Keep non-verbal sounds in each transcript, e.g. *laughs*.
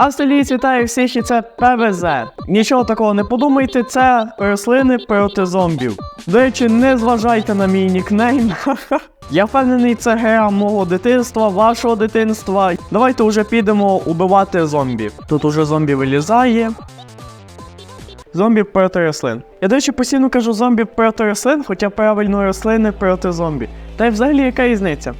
Австралійці вітаю всіх і це ПВЗ. Нічого такого не подумайте, це рослини проти зомбів. До речі, не зважайте на мій нікнейм. *laughs* Я впевнений, це гра мого дитинства, вашого дитинства. Давайте вже підемо убивати зомбі. Тут уже зомбі вилізає. Зомбі проти рослин. Я, до речі, постійно кажу зомбі проти рослин, хоча правильно рослини проти зомбі. Та й взагалі яка різниця?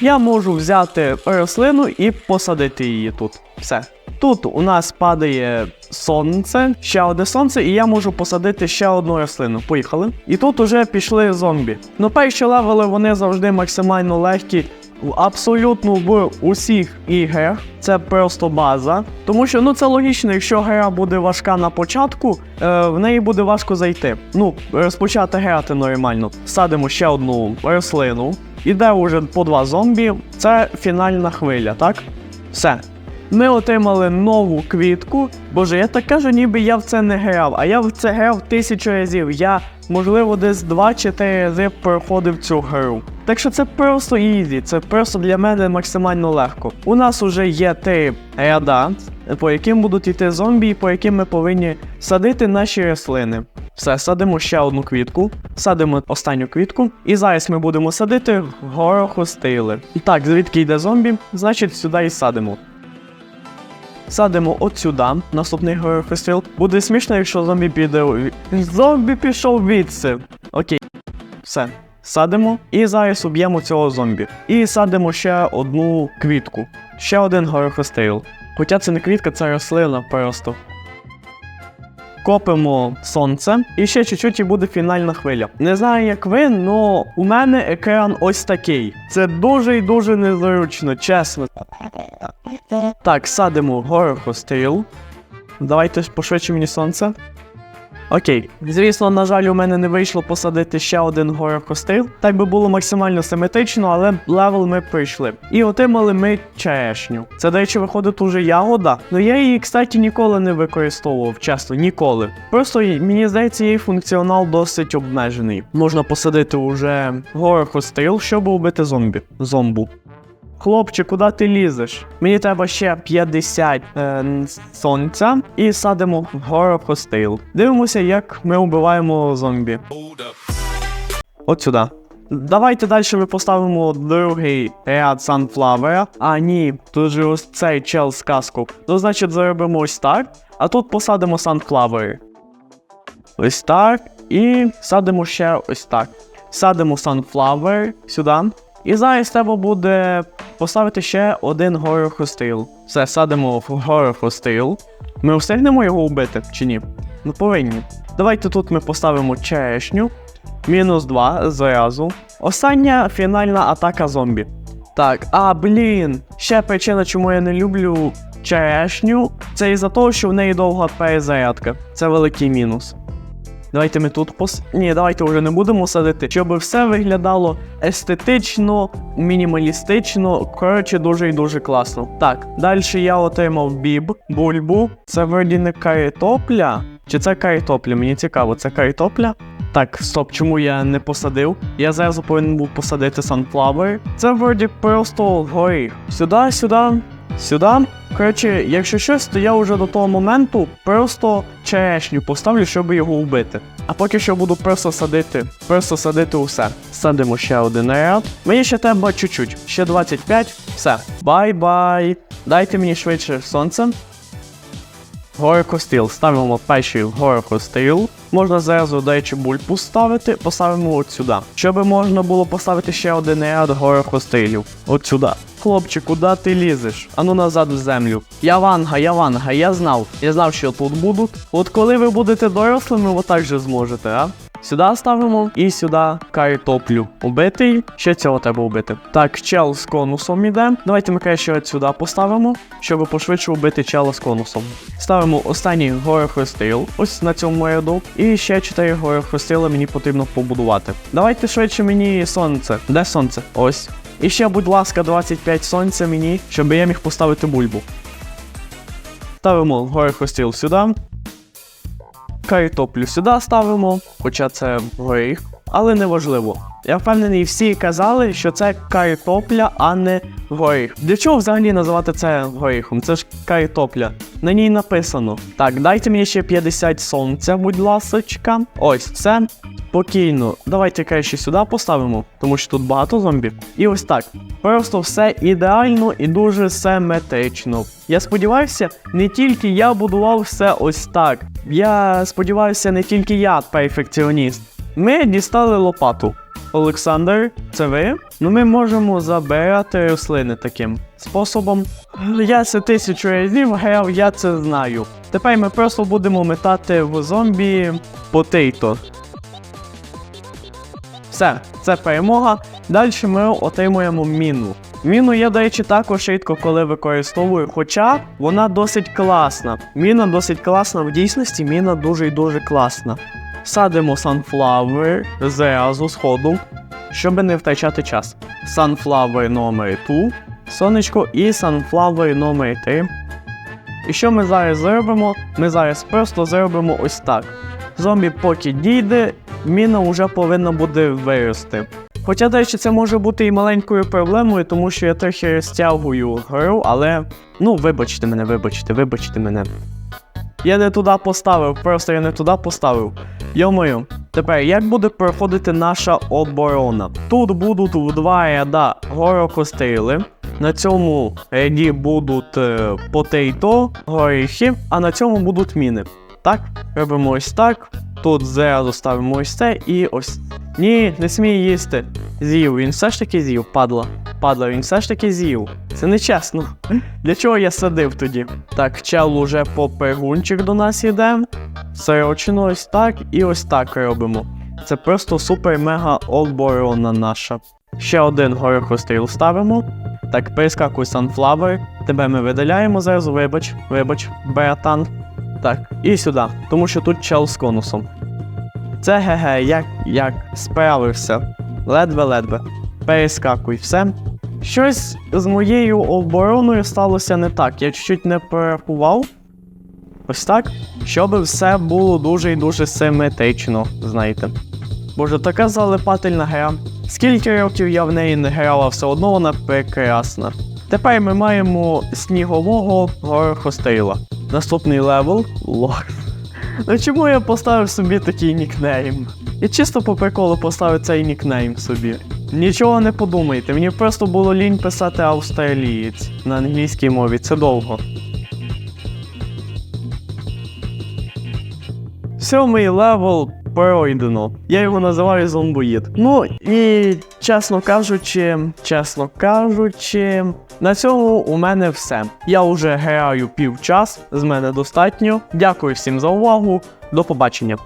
Я можу взяти рослину і посадити її тут. Все. Тут у нас падає сонце, ще одне сонце, і я можу посадити ще одну рослину. Поїхали. І тут уже пішли зомбі. Ну, перші левели вони завжди максимально легкі. Абсолютно в усіх іграх це просто база. Тому що ну це логічно, якщо гра буде важка на початку, е, в неї буде важко зайти. Ну, розпочати грати нормально. Садимо ще одну рослину. Іде уже по два зомбі. Це фінальна хвиля, так? Все. Ми отримали нову квітку. Боже, я так кажу, ніби я в це не грав, а я в це грав тисячу разів. Я, можливо, десь 2 чи 3 рази проходив цю гру. Так що це просто ізі, це просто для мене максимально легко. У нас уже є три ряда, по яким будуть йти зомбі, і по яким ми повинні садити наші рослини. Все, садимо ще одну квітку, садимо останню квітку, і зараз ми будемо садити горохостили. І так, звідки йде зомбі, значить сюди і садимо. Садимо от сюди, наступний горохостил. Буде смішно, якщо зомбі піде. Зомбі пішов відси. Окей. Все. Садимо і зараз уб'ємо цього зомбі. І садимо ще одну квітку. Ще один горохостил. Хоча це не квітка, це рослина просто. Копимо сонце, і ще чуть-чуть і буде фінальна хвиля. Не знаю, як ви, але у мене екран ось такий. Це дуже і дуже незручно, чесно. Так, садимо горохостріл. Давайте ж пошвидше мені сонце. Окей. Звісно, на жаль, у мене не вийшло посадити ще один горохостріл. Так би було максимально симетрично, але левел ми прийшли. І отримали ми черешню. Це, до речі, виходить уже ягода. Ну я її, кстати, ніколи не використовував, чесно, ніколи. Просто мені здається, її функціонал досить обмежений. Можна посадити уже горохостріл, щоб убити зомбі. Зомбу. Хлопче, куди ти лізеш? Мені треба ще 50 е, сонця і садимо горохостил. Дивимося, як ми вбиваємо зомбі. От сюди. Давайте далі ми поставимо другий ряд санфлавера. А ні, тут же ось цей чел з каску. Ну, значить, заробимо ось так. А тут посадимо санфлавери. Ось так. І садимо ще ось так. Садимо санфлавер сюди. І зараз треба буде поставити ще один горохостил. Все, садимо в горохостил. Ми встигнемо його вбити чи ні? Ну повинні. Давайте тут ми поставимо черешню. Мінус 2 зразу. Остання фінальна атака зомбі. Так, а блін. Ще причина, чому я не люблю черешню, це із-за того, що в неї довга перезарядка. Це великий мінус. Давайте ми тут пос. Ні, давайте вже не будемо садити, щоб все виглядало естетично, мінімалістично. Коротше, дуже і дуже класно. Так, далі я отримав біб, бульбу. Це вроді не картопля. Чи це картопля? Мені цікаво, це картопля? Так, стоп, чому я не посадив? Я зараз повинен був посадити sunflower. Це вроді просто горіх. Сюди, сюди, сюди. Коротше, якщо щось, то я вже до того моменту просто черешню поставлю, щоб його вбити. А поки що буду просто садити, просто садити усе. Садимо ще один ряд. Мені ще треба чуть-чуть, ще 25. Все. Бай-бай. Дайте мені швидше сонце. Горохостил. Ставимо перший горохостил. Можна зразу, до речі, бульбу ставити, поставимо от сюди. Щоб можна було поставити ще один ряд горохостилів. От сюди. Хлопче, куди ти лізеш? Ану назад в землю. Я ванга, я ванга, я знав. Я знав, що тут будуть. От коли ви будете дорослими, ви так же зможете, а? Сюди ставимо і сюди картоплю. Убитий. Ще цього треба вбити. Так, чел з конусом іде. Давайте ми краще от сюди поставимо, щоб пошвидше вбити чела з конусом. Ставимо останній горохостил, ось на цьому ряду. І ще 4 горохостила мені потрібно побудувати. Давайте швидше мені сонце. Де сонце? Ось. І ще, будь ласка, 25 сонця мені, щоб я міг поставити бульбу. Ставимо горохостил сюди. Картоплю сюди ставимо, хоча це горіх. але неважливо. Я впевнений, всі казали, що це картопля, а не горіх. Для чого взагалі називати це горіхом? Це ж картопля. На ній написано. Так, дайте мені ще 50 сонця, будь ласочка. Ось це. Спокійно. Давайте краще сюди поставимо, тому що тут багато зомбі. І ось так. Просто все ідеально і дуже симетрично. Я сподіваюся, не тільки я будував все ось так. Я сподіваюся, не тільки я перфекціоніст. Ми дістали лопату. Олександр, це ви? Ну ми можемо забирати рослини таким способом. Я це тисячу разів грав, я це знаю. Тепер ми просто будемо метати в зомбі потейто. Все, це перемога. Далі ми отримуємо міну. Міну я, до речі, також рідко коли використовую, хоча вона досить класна. Міна досить класна в дійсності, міна дуже і дуже класна. Садимо санфлавер зразу з ходу, щоб не втрачати час. Санфлавер номер 2, сонечко і санфлавер номер 3. І що ми зараз зробимо? Ми зараз просто зробимо ось так. Зомбі поки дійде, міна вже повинна буде вирости. Хоча, до речі, це може бути і маленькою проблемою, тому що я трохи розтягую гру, але ну вибачте мене, вибачте, вибачте мене. Я не туди поставив, просто я не туди поставив. Йомою, тепер як буде проходити наша оборона? Тут будуть в два ряда горокостріли. На цьому ряді будуть е, потейто, горіхи, а на цьому будуть міни. Так, робимо ось так. Тут зразу ставимо ось це і ось. Ні, не смій їсти. З'їв, він все ж таки з'їв, падла. Падла, він все ж таки з'їв. Це нечесно. Для чого я садив тоді? Так, чел уже попергунчик до нас іде. Сорочно ось так і ось так робимо. Це просто супер-мега оборона наша. Ще один горохостріл ставимо. Так, перескакуй Sunflower. Тебе ми видаляємо зараз, вибач, вибач, братан. Так, і сюди, тому що тут чел з конусом. Це ГГ, як, як справився. Ледве-ледве. Перескакуй, все. Щось з моєю обороною сталося не так. Я чуть-чуть не порахував. Ось так. Щоб все було дуже і дуже симетрично, знаєте. Боже, така залипательна гра. Скільки років я в неї не грала, все одно вона прекрасна. Тепер ми маємо снігового горохостріла. Наступний левел. Лох. Ну чому я поставив собі такий нікнейм? Я чисто по приколу поставив цей нікнейм собі. Нічого не подумайте, мені просто було лінь писати австралієць на англійській мові, це довго. Сьомий левел пройдено. Я його називаю зомбоїд. Ну і чесно кажучи, чесно кажучи, на цьому у мене все. Я вже граю півчас, з мене достатньо. Дякую всім за увагу. До побачення.